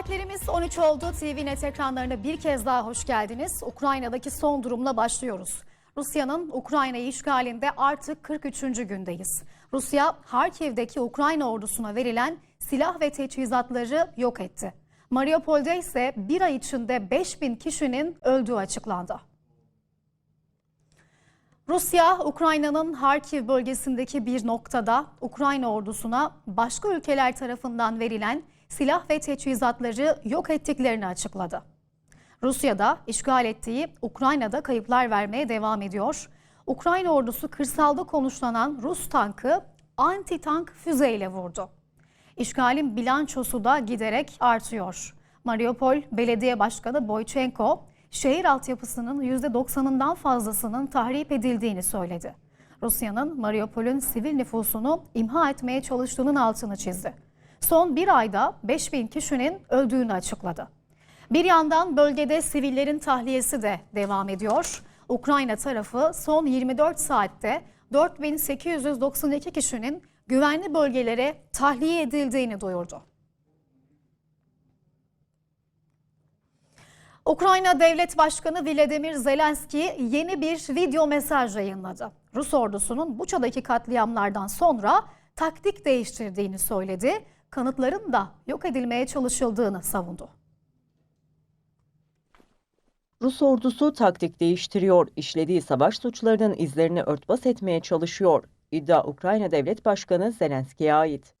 Saatlerimiz 13 oldu. TVNet ekranlarına bir kez daha hoş geldiniz. Ukrayna'daki son durumla başlıyoruz. Rusya'nın Ukrayna'yı işgalinde artık 43. gündeyiz. Rusya, Harkiv'deki Ukrayna ordusuna verilen silah ve teçhizatları yok etti. Mariupol'de ise bir ay içinde 5000 kişinin öldüğü açıklandı. Rusya, Ukrayna'nın Harkiv bölgesindeki bir noktada Ukrayna ordusuna başka ülkeler tarafından verilen silah ve teçhizatları yok ettiklerini açıkladı. Rusya'da işgal ettiği Ukrayna'da kayıplar vermeye devam ediyor. Ukrayna ordusu kırsalda konuşlanan Rus tankı anti-tank füzeyle vurdu. İşgalin bilançosu da giderek artıyor. Mariupol Belediye Başkanı Boychenko, şehir altyapısının %90'ından fazlasının tahrip edildiğini söyledi. Rusya'nın Mariupol'ün sivil nüfusunu imha etmeye çalıştığının altını çizdi. Son bir ayda 5000 kişinin öldüğünü açıkladı. Bir yandan bölgede sivillerin tahliyesi de devam ediyor. Ukrayna tarafı son 24 saatte 4892 kişinin güvenli bölgelere tahliye edildiğini duyurdu. Ukrayna Devlet Başkanı Vladimir Zelenski yeni bir video mesaj yayınladı. Rus ordusunun Buça'daki katliamlardan sonra taktik değiştirdiğini söyledi kanıtların da yok edilmeye çalışıldığını savundu. Rus ordusu taktik değiştiriyor, işlediği savaş suçlarının izlerini örtbas etmeye çalışıyor. İddia Ukrayna Devlet Başkanı Zelenski'ye ait.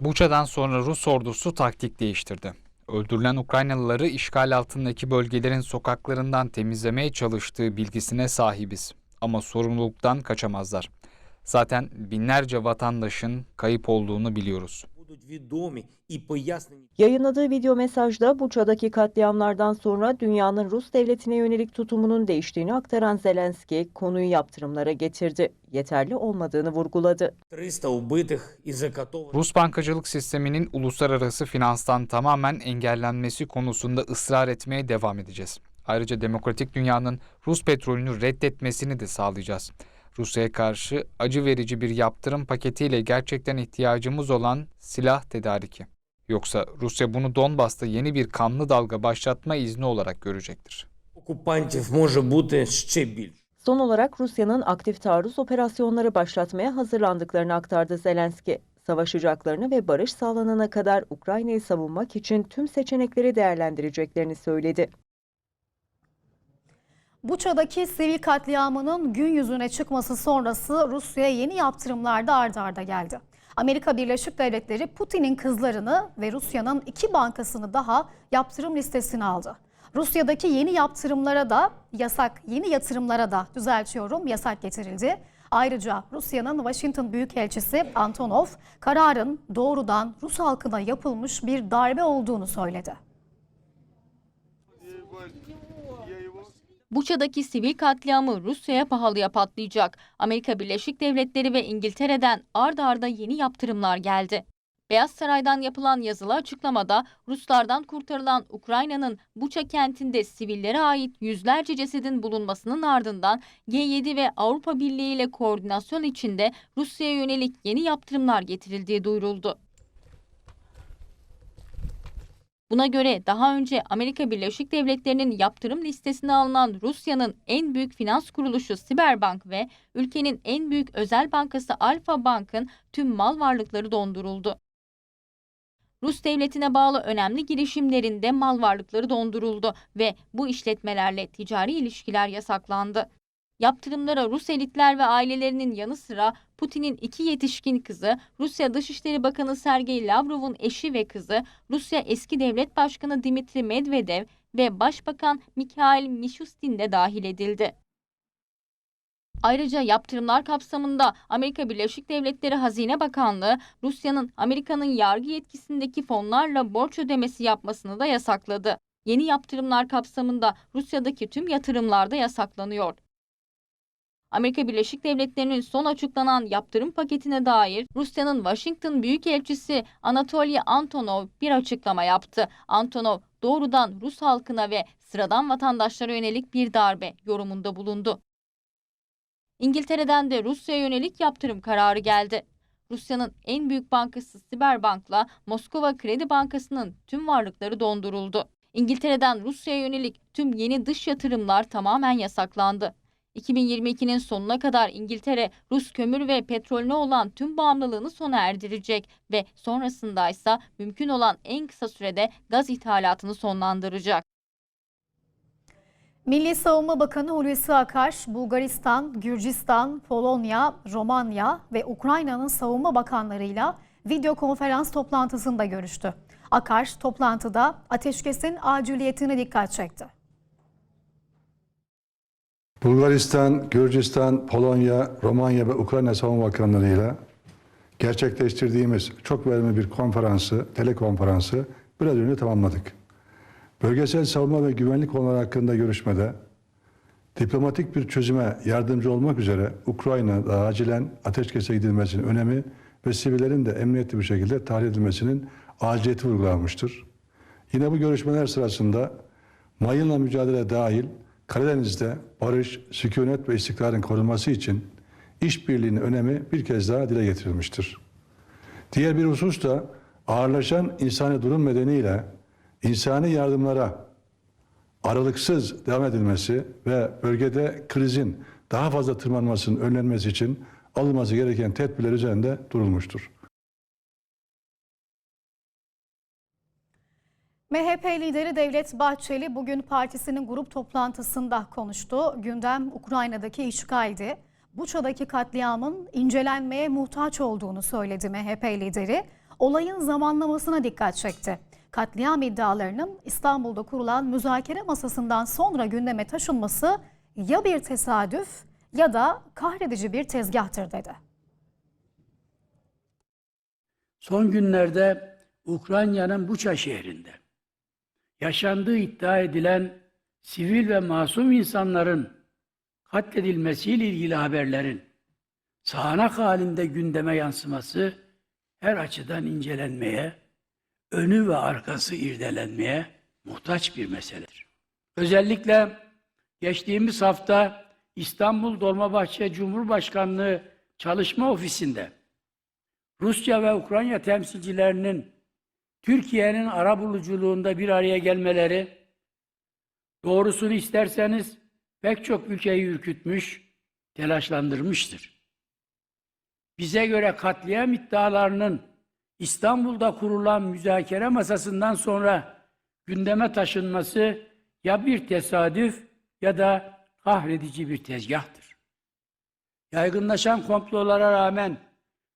Buça'dan sonra Rus ordusu taktik değiştirdi. Öldürülen Ukraynalıları işgal altındaki bölgelerin sokaklarından temizlemeye çalıştığı bilgisine sahibiz. Ama sorumluluktan kaçamazlar. Zaten binlerce vatandaşın kayıp olduğunu biliyoruz. Yayınladığı video mesajda Buça'daki katliamlardan sonra dünyanın Rus devletine yönelik tutumunun değiştiğini aktaran Zelenski konuyu yaptırımlara getirdi. Yeterli olmadığını vurguladı. Rus bankacılık sisteminin uluslararası finanstan tamamen engellenmesi konusunda ısrar etmeye devam edeceğiz. Ayrıca demokratik dünyanın Rus petrolünü reddetmesini de sağlayacağız. Rusya'ya karşı acı verici bir yaptırım paketiyle gerçekten ihtiyacımız olan silah tedariki. Yoksa Rusya bunu Donbas'ta yeni bir kanlı dalga başlatma izni olarak görecektir. Son olarak Rusya'nın aktif taarruz operasyonları başlatmaya hazırlandıklarını aktardı Zelenski. Savaşacaklarını ve barış sağlanana kadar Ukrayna'yı savunmak için tüm seçenekleri değerlendireceklerini söyledi. Buça'daki sivil katliamının gün yüzüne çıkması sonrası Rusya'ya yeni yaptırımlar da ardarda arda geldi. Amerika Birleşik Devletleri Putin'in kızlarını ve Rusya'nın iki bankasını daha yaptırım listesine aldı. Rusya'daki yeni yaptırımlara da yasak, yeni yatırımlara da düzeltiyorum yasak getirildi. Ayrıca Rusya'nın Washington Büyükelçisi Antonov kararın doğrudan Rus halkına yapılmış bir darbe olduğunu söyledi. Buça'daki sivil katliamı Rusya'ya pahalıya patlayacak. Amerika Birleşik Devletleri ve İngiltere'den ard arda yeni yaptırımlar geldi. Beyaz Saray'dan yapılan yazılı açıklamada Ruslardan kurtarılan Ukrayna'nın Buça kentinde sivillere ait yüzlerce cesedin bulunmasının ardından G7 ve Avrupa Birliği ile koordinasyon içinde Rusya'ya yönelik yeni yaptırımlar getirildiği duyuruldu. Buna göre daha önce Amerika Birleşik Devletleri'nin yaptırım listesine alınan Rusya'nın en büyük finans kuruluşu Siberbank ve ülkenin en büyük özel bankası Alfa Bank'ın tüm mal varlıkları donduruldu. Rus devletine bağlı önemli girişimlerinde mal varlıkları donduruldu ve bu işletmelerle ticari ilişkiler yasaklandı. Yaptırımlara Rus elitler ve ailelerinin yanı sıra Putin'in iki yetişkin kızı, Rusya Dışişleri Bakanı Sergey Lavrov'un eşi ve kızı, Rusya eski devlet başkanı Dimitri Medvedev ve Başbakan Mikhail Mishustin de dahil edildi. Ayrıca yaptırımlar kapsamında Amerika Birleşik Devletleri Hazine Bakanlığı Rusya'nın Amerika'nın yargı yetkisindeki fonlarla borç ödemesi yapmasını da yasakladı. Yeni yaptırımlar kapsamında Rusya'daki tüm yatırımlar da yasaklanıyor. Amerika Birleşik Devletleri'nin son açıklanan yaptırım paketine dair Rusya'nın Washington Büyükelçisi Anatoly Antonov bir açıklama yaptı. Antonov doğrudan Rus halkına ve sıradan vatandaşlara yönelik bir darbe yorumunda bulundu. İngiltere'den de Rusya'ya yönelik yaptırım kararı geldi. Rusya'nın en büyük bankası Siberbank'la Moskova Kredi Bankası'nın tüm varlıkları donduruldu. İngiltere'den Rusya'ya yönelik tüm yeni dış yatırımlar tamamen yasaklandı. 2022'nin sonuna kadar İngiltere, Rus kömür ve petrolüne olan tüm bağımlılığını sona erdirecek ve sonrasında ise mümkün olan en kısa sürede gaz ithalatını sonlandıracak. Milli Savunma Bakanı Hulusi Akar, Bulgaristan, Gürcistan, Polonya, Romanya ve Ukrayna'nın savunma bakanlarıyla video konferans toplantısında görüştü. Akar toplantıda ateşkesin aciliyetine dikkat çekti. Bulgaristan, Gürcistan, Polonya, Romanya ve Ukrayna Savunma Bakanlarıyla gerçekleştirdiğimiz çok verimli bir konferansı, telekonferansı biraz önce tamamladık. Bölgesel savunma ve güvenlik konuları hakkında görüşmede diplomatik bir çözüme yardımcı olmak üzere Ukrayna'da acilen ateşkese gidilmesinin önemi ve sivillerin de emniyetli bir şekilde tahliye edilmesinin aciliyeti vurgulanmıştır. Yine bu görüşmeler sırasında mayınla mücadele dahil Karadeniz'de barış, sükunet ve istikrarın korunması için işbirliğinin önemi bir kez daha dile getirilmiştir. Diğer bir husus da ağırlaşan insani durum nedeniyle insani yardımlara aralıksız devam edilmesi ve bölgede krizin daha fazla tırmanmasının önlenmesi için alınması gereken tedbirler üzerinde durulmuştur. MHP lideri Devlet Bahçeli bugün partisinin grup toplantısında konuştu. Gündem Ukrayna'daki işgaldi. Buça'daki katliamın incelenmeye muhtaç olduğunu söyledi MHP lideri. Olayın zamanlamasına dikkat çekti. Katliam iddialarının İstanbul'da kurulan müzakere masasından sonra gündeme taşınması ya bir tesadüf ya da kahredici bir tezgahtır dedi. Son günlerde Ukrayna'nın Buça şehrinde yaşandığı iddia edilen sivil ve masum insanların katledilmesiyle ilgili haberlerin sağanak halinde gündeme yansıması her açıdan incelenmeye, önü ve arkası irdelenmeye muhtaç bir meseledir. Özellikle geçtiğimiz hafta İstanbul Dolmabahçe Cumhurbaşkanlığı Çalışma Ofisi'nde Rusya ve Ukrayna temsilcilerinin Türkiye'nin arabuluculuğunda bir araya gelmeleri, doğrusunu isterseniz pek çok ülkeyi ürkütmüş, telaşlandırmıştır. Bize göre katliam iddialarının İstanbul'da kurulan müzakere masasından sonra gündeme taşınması ya bir tesadüf ya da kahredici bir tezgahtır. Yaygınlaşan komplolara rağmen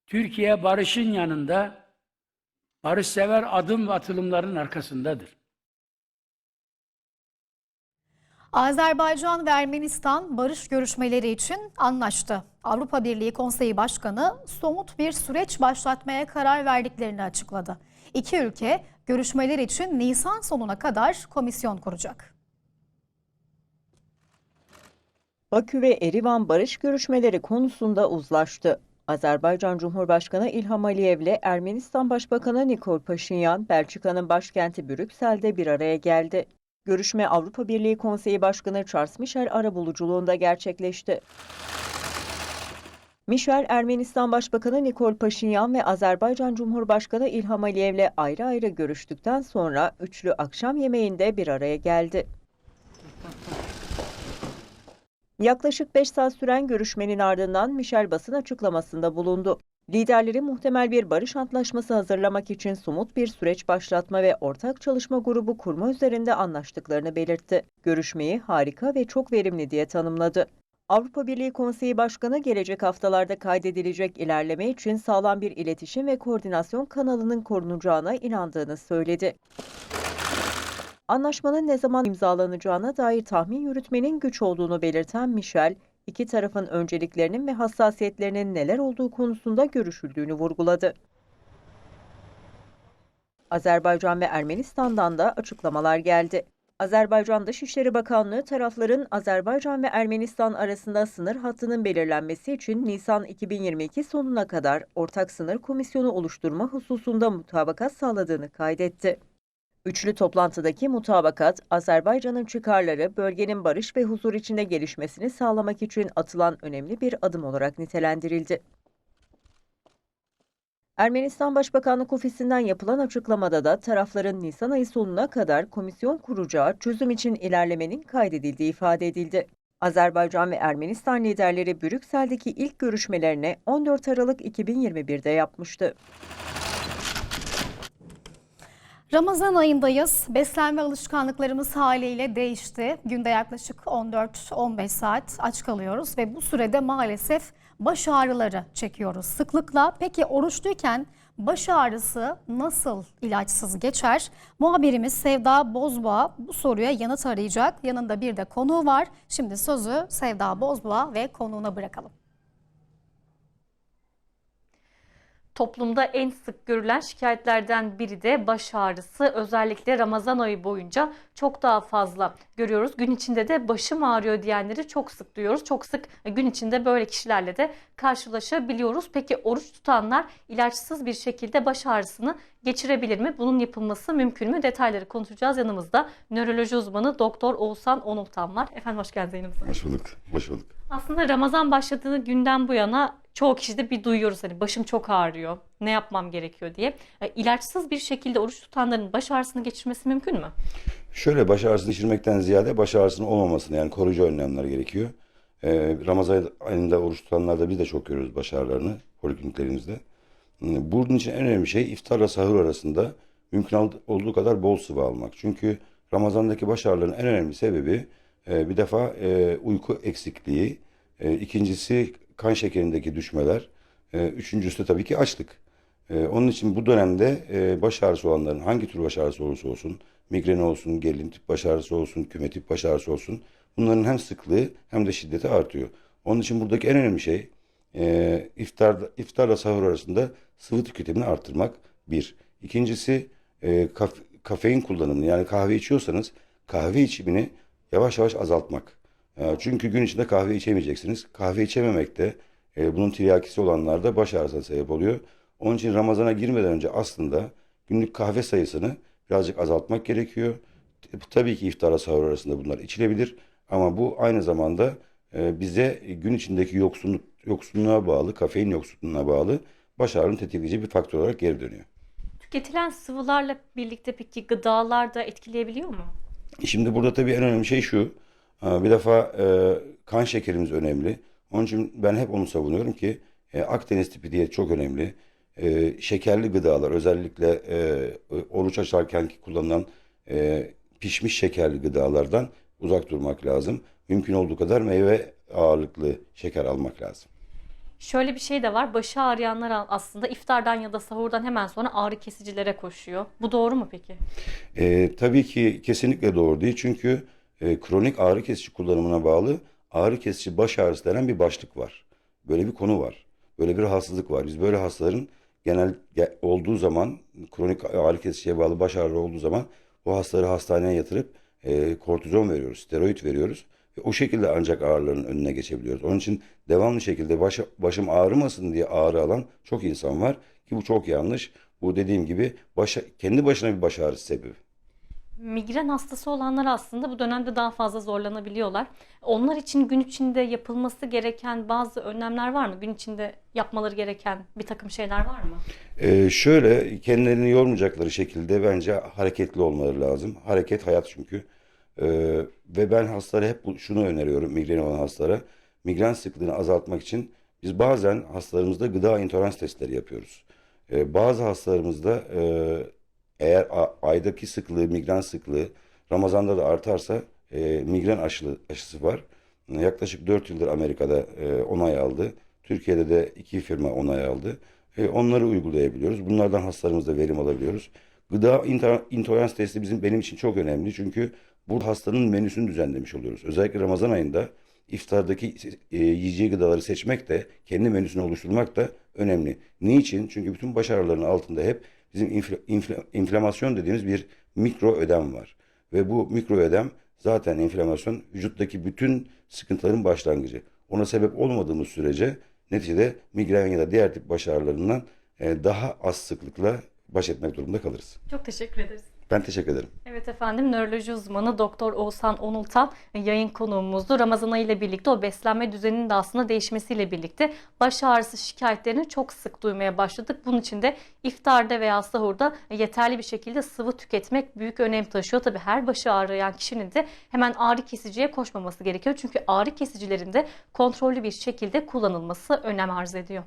Türkiye barışın yanında, barışsever adım ve atılımların arkasındadır. Azerbaycan ve Ermenistan barış görüşmeleri için anlaştı. Avrupa Birliği Konseyi Başkanı somut bir süreç başlatmaya karar verdiklerini açıkladı. İki ülke görüşmeler için Nisan sonuna kadar komisyon kuracak. Bakü ve Erivan barış görüşmeleri konusunda uzlaştı. Azerbaycan Cumhurbaşkanı İlham Aliyev ile Ermenistan Başbakanı Nikol Paşinyan, Belçika'nın başkenti Brüksel'de bir araya geldi. Görüşme Avrupa Birliği Konseyi Başkanı Charles Michel arabuluculuğunda gerçekleşti. Michel, Ermenistan Başbakanı Nikol Paşinyan ve Azerbaycan Cumhurbaşkanı İlham Aliyev ile ayrı ayrı görüştükten sonra üçlü akşam yemeğinde bir araya geldi. Yaklaşık 5 saat süren görüşmenin ardından Michel basın açıklamasında bulundu. Liderleri muhtemel bir barış antlaşması hazırlamak için somut bir süreç başlatma ve ortak çalışma grubu kurma üzerinde anlaştıklarını belirtti. Görüşmeyi harika ve çok verimli diye tanımladı. Avrupa Birliği Konseyi Başkanı gelecek haftalarda kaydedilecek ilerleme için sağlam bir iletişim ve koordinasyon kanalının korunacağına inandığını söyledi. Anlaşmanın ne zaman imzalanacağına dair tahmin yürütmenin güç olduğunu belirten Michel, iki tarafın önceliklerinin ve hassasiyetlerinin neler olduğu konusunda görüşüldüğünü vurguladı. Azerbaycan ve Ermenistan'dan da açıklamalar geldi. Azerbaycan Dışişleri Bakanlığı tarafların Azerbaycan ve Ermenistan arasında sınır hattının belirlenmesi için Nisan 2022 sonuna kadar ortak sınır komisyonu oluşturma hususunda mutabakat sağladığını kaydetti. Üçlü toplantıdaki mutabakat, Azerbaycan'ın çıkarları bölgenin barış ve huzur içinde gelişmesini sağlamak için atılan önemli bir adım olarak nitelendirildi. Ermenistan Başbakanlık Ofisi'nden yapılan açıklamada da tarafların Nisan ayı sonuna kadar komisyon kuracağı çözüm için ilerlemenin kaydedildiği ifade edildi. Azerbaycan ve Ermenistan liderleri Brüksel'deki ilk görüşmelerini 14 Aralık 2021'de yapmıştı. Ramazan ayındayız. Beslenme alışkanlıklarımız haliyle değişti. Günde yaklaşık 14-15 saat aç kalıyoruz ve bu sürede maalesef baş ağrıları çekiyoruz sıklıkla. Peki oruçluyken baş ağrısı nasıl ilaçsız geçer? Muhabirimiz Sevda Bozboğa bu soruya yanıt arayacak. Yanında bir de konuğu var. Şimdi sözü Sevda Bozboğa ve konuğuna bırakalım. Toplumda en sık görülen şikayetlerden biri de baş ağrısı. Özellikle Ramazan ayı boyunca çok daha fazla görüyoruz. Gün içinde de başım ağrıyor diyenleri çok sık duyuyoruz. Çok sık gün içinde böyle kişilerle de karşılaşabiliyoruz. Peki oruç tutanlar ilaçsız bir şekilde baş ağrısını geçirebilir mi? Bunun yapılması mümkün mü? Detayları konuşacağız. Yanımızda nöroloji uzmanı Doktor Oğuzhan Onultan var. Efendim hoş geldiniz. Hoş bulduk. Hoş bulduk. Aslında Ramazan başladığı günden bu yana çoğu kişide bir duyuyoruz hani başım çok ağrıyor. Ne yapmam gerekiyor diye. E, İlaçsız bir şekilde oruç tutanların baş ağrısını geçirmesi mümkün mü? Şöyle baş ağrısını geçirmekten ziyade baş ağrısının olmamasını yani koruyucu önlemler gerekiyor. Ee, Ramazan ayında oruç tutanlarda biz de çok görüyoruz baş ağrılarını polikliniklerimizde. Bunun için en önemli şey iftarla sahur arasında mümkün ol- olduğu kadar bol sıvı almak. Çünkü Ramazan'daki baş ağrılarının en önemli sebebi e, bir defa e, uyku eksikliği, e, ikincisi kan şekerindeki düşmeler, e, üçüncüsü de tabii ki açlık. Ee, onun için bu dönemde e, baş ağrısı olanların hangi tür baş ağrısı olursa olsun, migren olsun, gerilim tip baş ağrısı olsun, küme tip baş ağrısı olsun, bunların hem sıklığı hem de şiddeti artıyor. Onun için buradaki en önemli şey e, iftar, iftarla sahur arasında sıvı tüketimini arttırmak bir. İkincisi kaf- kafein kullanımını yani kahve içiyorsanız kahve içimini yavaş yavaş azaltmak. E, çünkü gün içinde kahve içemeyeceksiniz. Kahve içememek de e, bunun tiryakisi olanlarda baş ağrısına sebep oluyor. Onun için Ramazan'a girmeden önce aslında günlük kahve sayısını birazcık azaltmak gerekiyor. T- Tabii ki iftara sahur arasında bunlar içilebilir ama bu aynı zamanda e, bize gün içindeki yoksunluk yoksunluğa bağlı, kafein yoksunluğuna bağlı baş ağrını tetikleyici bir faktör olarak geri dönüyor. Tüketilen sıvılarla birlikte peki gıdalar da etkileyebiliyor mu? Şimdi burada tabii en önemli şey şu. e, Bir defa e, kan şekerimiz önemli. Onun için ben hep onu savunuyorum ki e, Akdeniz tipi diyet çok önemli. E, şekerli gıdalar özellikle oruç açarken kullanılan pişmiş şekerli gıdalardan uzak durmak lazım. Mümkün olduğu kadar meyve ağırlıklı şeker almak lazım. Şöyle bir şey de var. Başı ağrıyanlar aslında iftardan ya da sahurdan hemen sonra ağrı kesicilere koşuyor. Bu doğru mu peki? E, tabii ki kesinlikle doğru değil. Çünkü e, kronik ağrı kesici kullanımına bağlı ağrı kesici baş ağrısı denen bir başlık var. Böyle bir konu var. Böyle bir rahatsızlık var. Biz böyle hastaların genel ge- olduğu zaman kronik ağrı kesiciye bağlı baş ağrı olduğu zaman bu hastaları hastaneye yatırıp e, kortizon veriyoruz, steroid veriyoruz. O şekilde ancak ağrıların önüne geçebiliyoruz. Onun için devamlı şekilde baş, başım ağrımasın diye ağrı alan çok insan var ki bu çok yanlış. Bu dediğim gibi başa, kendi başına bir baş ağrısı sebebi. Migren hastası olanlar aslında bu dönemde daha fazla zorlanabiliyorlar. Onlar için gün içinde yapılması gereken bazı önlemler var mı? Gün içinde yapmaları gereken bir takım şeyler var mı? Ee, şöyle kendilerini yormayacakları şekilde bence hareketli olmaları lazım. Hareket hayat çünkü. Ee, ve ben hastalara hep şunu öneriyorum migreni olan hastalara. Migren sıklığını azaltmak için biz bazen hastalarımızda gıda intolerans testleri yapıyoruz. Ee, bazı hastalarımızda e, eğer aydaki sıklığı, migren sıklığı Ramazan'da da artarsa e, migren aşılı, aşısı var. Yaklaşık 4 yıldır Amerika'da e, onay aldı. Türkiye'de de iki firma onay aldı. E, onları uygulayabiliyoruz. Bunlardan hastalarımızda verim alabiliyoruz. Gıda intolerans testi bizim benim için çok önemli. Çünkü bu hastanın menüsünü düzenlemiş oluyoruz. Özellikle Ramazan ayında iftardaki e, yiyeceği gıdaları seçmek de kendi menüsünü oluşturmak da önemli. Niçin? Çünkü bütün baş ağrılarının altında hep bizim infl- infl- inflamasyon dediğimiz bir mikro ödem var. Ve bu mikro ödem zaten inflamasyon vücuttaki bütün sıkıntıların başlangıcı. Ona sebep olmadığımız sürece neticede migren ya da diğer tip baş ağrılarından e, daha az sıklıkla baş etmek durumunda kalırız. Çok teşekkür ederiz. Ben teşekkür ederim. Evet efendim nöroloji uzmanı Doktor Oğuzhan Onultan yayın konuğumuzdu. Ramazan ayı ile birlikte o beslenme düzeninin de aslında değişmesiyle birlikte baş ağrısı şikayetlerini çok sık duymaya başladık. Bunun için de iftarda veya sahurda yeterli bir şekilde sıvı tüketmek büyük önem taşıyor. Tabii her başı ağrıyan kişinin de hemen ağrı kesiciye koşmaması gerekiyor. Çünkü ağrı kesicilerin de kontrollü bir şekilde kullanılması önem arz ediyor.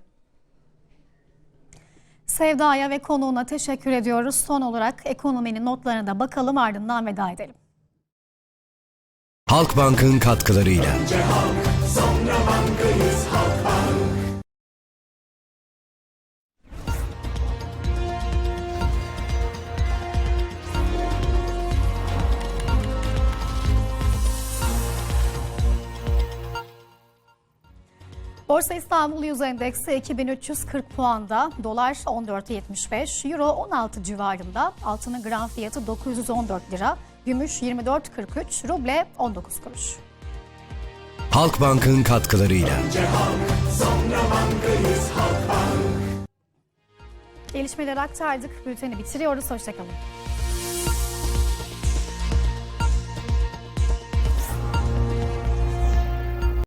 Sevda'ya ve konuğuna teşekkür ediyoruz. Son olarak ekonominin notlarına da bakalım ardından veda edelim. Halkbank'ın katkılarıyla. Borsa İstanbul Yüz Endeksi 2340 puanda, dolar 14.75, euro 16 civarında, altının gram fiyatı 914 lira, gümüş 24.43, ruble 19 kuruş. Halkbank'ın katkılarıyla. Gelişmeleri aktardık, bülteni bitiriyoruz, hoşçakalın.